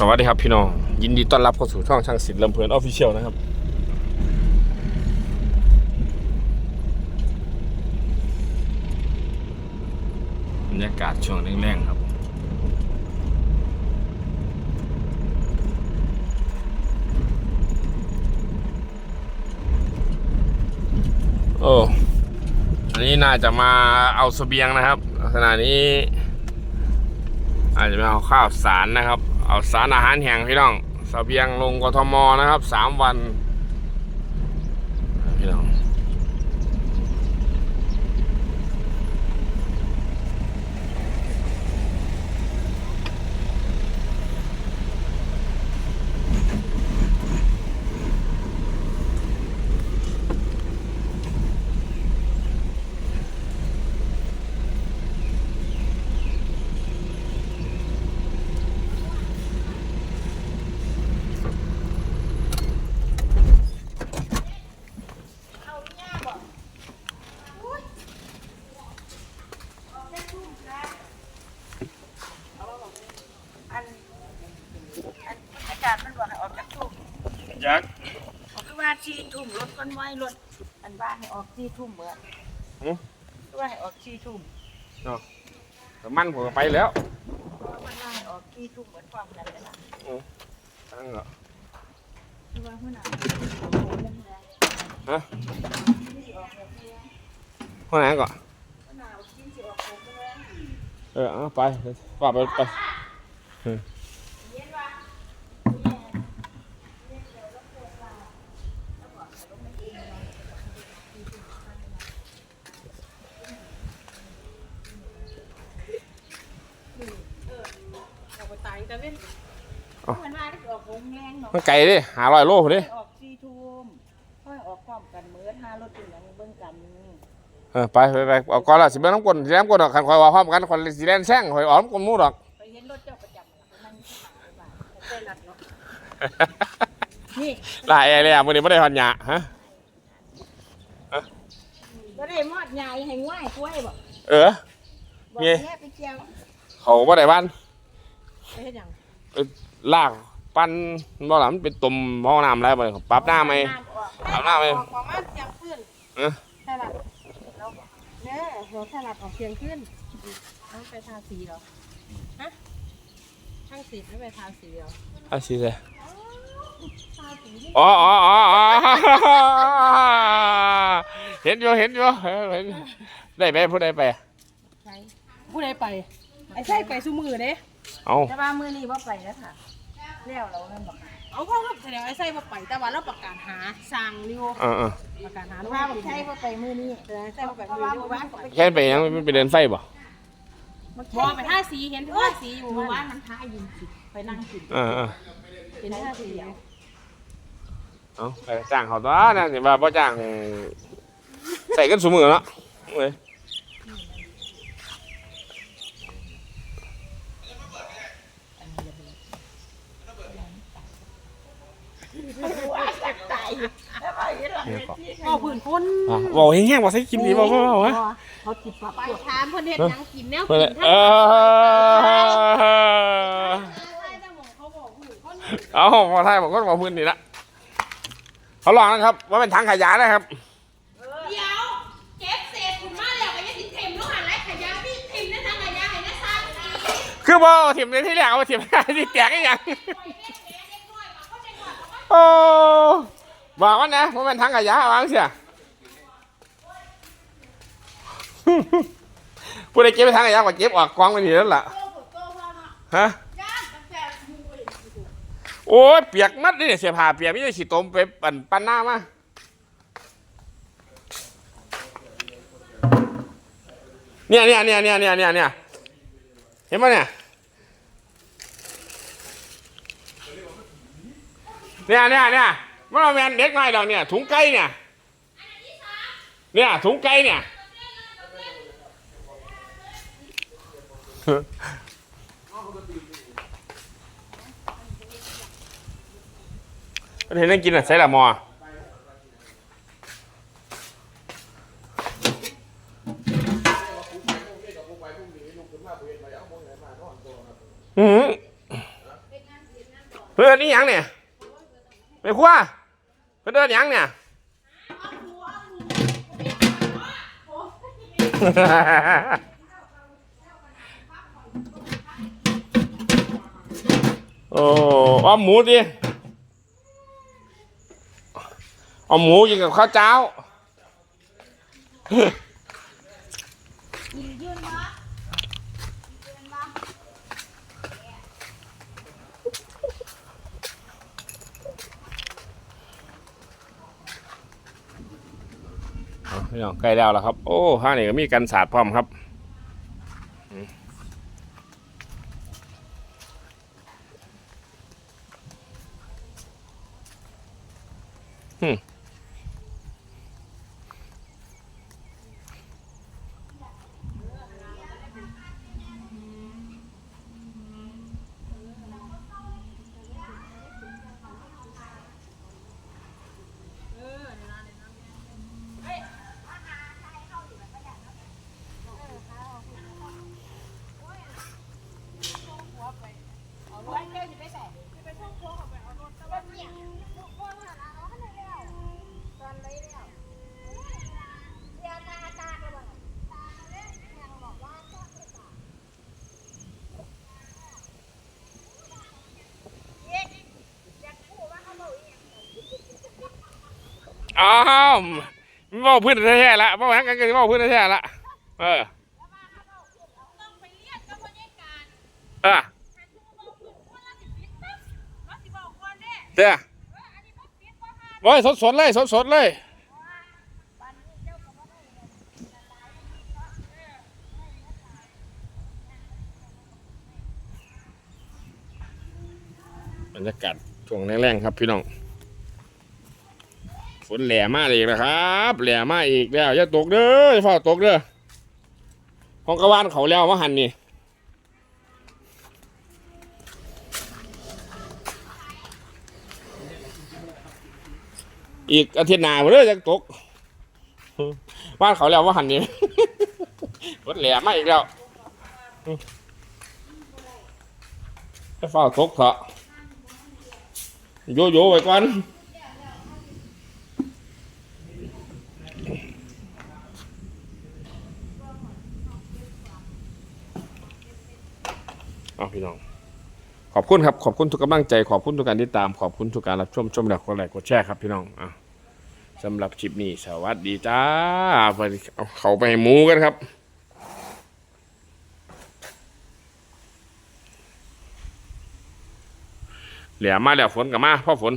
สวัสดีครับพี่น้อง ยินดีต้อนรับเข้าสู่ช่องช่างศิลป์ลำเพลินออฟฟิเชียลนะครับ บรรยากาศช่วงแรงๆครับโอ้อันนี้น่าจะมาเอาเสบียงนะครับขณะนี้ อาจจะมาเอาข้าวสารนะครับ เอาสารอาหารแห้งพี่น้องเสบียงลงกทมนะครับสามวันพี่น้อง อันอันอากาศมันบอกให้ออกจากทุ่ม ยักษ์บอกคือว่าชีทุ่มรถคนไว้รถอันบ้านให้ออกชีทุ่มเหมือนหือ คือว่าให้ออกชีทุ่มเนาะแต่มันผมก็ไปแล้วมันว่าให้ออกชีทุ่มเหมือนความนั้นเลยล่ะตั้งเหรอคือว่าหัวหน้าฮะห้องไหนก่อนหัวหน้าเอาชีสิออกผมเลยเออเอาไปฝากไปไปอ อกไปตายแต่เว้นมันว่าได้ออกผมแรงเนาะมันไกลดิหาลอยโลพุ่นดิออกชีทุ่มค่อยออกพร้อมกันมื้อห้ารถเป็นอย่างเบิ่งกันเออไปไปไปเอาก่อนละสิเบิ้งน้ำกลนสิแลน้ำกลนดอกคันคอยว่าพร้อมกันคนสิแลนแซงคอยอ้อมกลนหมู่ดอก ไปเห็นรถเจ้าประจำล่ะมันใช่รัดเนาะนี่หลายอะไรอะมื้อนี้บ่ได้ฮอดหยาฮะก็ได้มอดใหญ่ให้ง่ายกล้วยบ่เออ บอกเงี้ยแม่ไปเจียว เขาบ่ได้บ้าน ไปเฮ็ดหยังลากปั้นบ่ล่ะมันเป็นตุ่มห้องน้ำแล้วบ่ปรับหน้าไหมออกอาบน้ำไหมออกประมาณเที่ยงคืนเอ๊ะสลัดแล้วเนี่ยหัวสลัดออกเที่ยงคืนต้องไปทาสีเหรอฮะช่างสีไม่ไปทาสีเหรออาสิเลยทาสีที่อ๋ออ๋ออ๋ออ๋อเห็นอยู่เห็นอยู่เออเห็นได้ไปผู้ใดไป ใช้ผู้ใดไปไอ้ใช่ไปสู้มือเด้ เอาแต่ว่ามือนี้ว่าไปแล้วค่ะแล้วเราเริ่มบอกเอาพ่อแสดงไอ้ใช่ว่าไปแต่ว่าเราประกาศหาสั่งนิวเออเออประกาศหาว่าใช่ว่าไปมือนี้แต่ใช่ว่าไปมือนี้ว่าไปแค่ไปยังมันไปเดินไฟบ่บอไปท่าสีเห็นท่าสีอยู่ว่ามันท่ายิงสิไปนั่งกินเออเออเห็นท่าสีเอาเอาไปจ้างเขาตัวนะสิว่าบ่จ้างใส่กันสมือเนาะเว้ย ตายเนี่ยก่อนพ่อผื่นคนอะบอกแห้งๆบอกใส่คลิปดีบ่บ่บ่วะเขาจิบปะไปถามคนเห็ดยังกินแนวเพิ่นกิเลยนเออเอาพอไทยบอกก็บอกพื้นนี่ละเขาลองนะครับ ว่าเป็นถังขยะนะครับเดี๋ยวเก็บเศษถุงมาแล้วไปยังสิเทมลูกหันไรขยะพี่เทมนั่นทางขยะให้นะซ่าสีคือบ่เอาถิ่มในที่แรกเอามาถิ่มที่แตกอีหยังปล่อยแม่แม่เล็กน้อยมาเข้าใจก่อนแล้วก็โอ้ บอกว่านะว่าเป็นถังขยะวางเสียผู้ใดเก็บไปถังขยะก็เก็บออกกองไปนี่แล้วล่ะโตปุโตพ่อเนาะฮะโอ้ยเปียกมัดนี่เนี่ยเสียผ้าเปียกไม่ได้ฉีดต้มไปปั่นปั้นหน้ามาเนี่ยเนี่ยเนี่ยเนี่ยเนี่ยเนี่ยเนี่ยเห็นปะเนี่ยเนี่ยเนี่ยเนี่ย มันเอาแมนเด็กน้อยดอกเนี่ย ถุงไก่เนี่ยเนี่ยถุงไก่เนี่ยมันเห็นนั่งกินอะใช่ละมออืมเพื่อนนี่ยังเนี่ย ไปคว้าเพื่อนเดินหยังเนี่ย โอ้อ้อมหมูดิอ้อมหมูกินกับข้าวเจ้า ยืนมายืนมา เอา พี่น้องใกล้แล้วแล้วครับ โอ้ห้านี่ก็มีกันศาสตร์พร้อมครับอืม อ้าวมันบอกพื้นแท้ๆละบอกหงกันก็บอกพื้นแท้ๆละเออต้องไปเรียกกับออให้ทุกคนขึ้นคนละสิบปิดปั๊บว่าสิบอกก่อนเด้เจ้าเอออันนี้บ่ปิดบ่ห้ามโอ้ยสดๆเลยสดๆเลยบรรยากาศช่วงแรงๆครับพี่น้อง ฝนแหล่มากอีกนะครับแหล่มากอีกแล้วอย่าตกเด้ออย่าฝ้าตกเด้อของกระวานเขาแล้วมาหันนี่อีกอาทิตย์หน้าเด้อจะตกบ้านเขาแล้วมาหันนี่ฝนแหล่มาอีกแล้วอย่าเฝ้าตกเถอะโยโย่ไปก่อน เอาพี่น้อง ขอบคุณครับ ขอบคุณทุกกำลังใจ ขอบคุณทุกการติดตาม ขอบคุณทุกการรับชมชมแล้วกดไลค์กดแชร์ครับพี่น้องอะสำหรับคลิปนี้สวัสดีจ้าไปเอาเขาไปให้หมูกันครับเหลือมาแล้วฝนกับมาพ่อฝน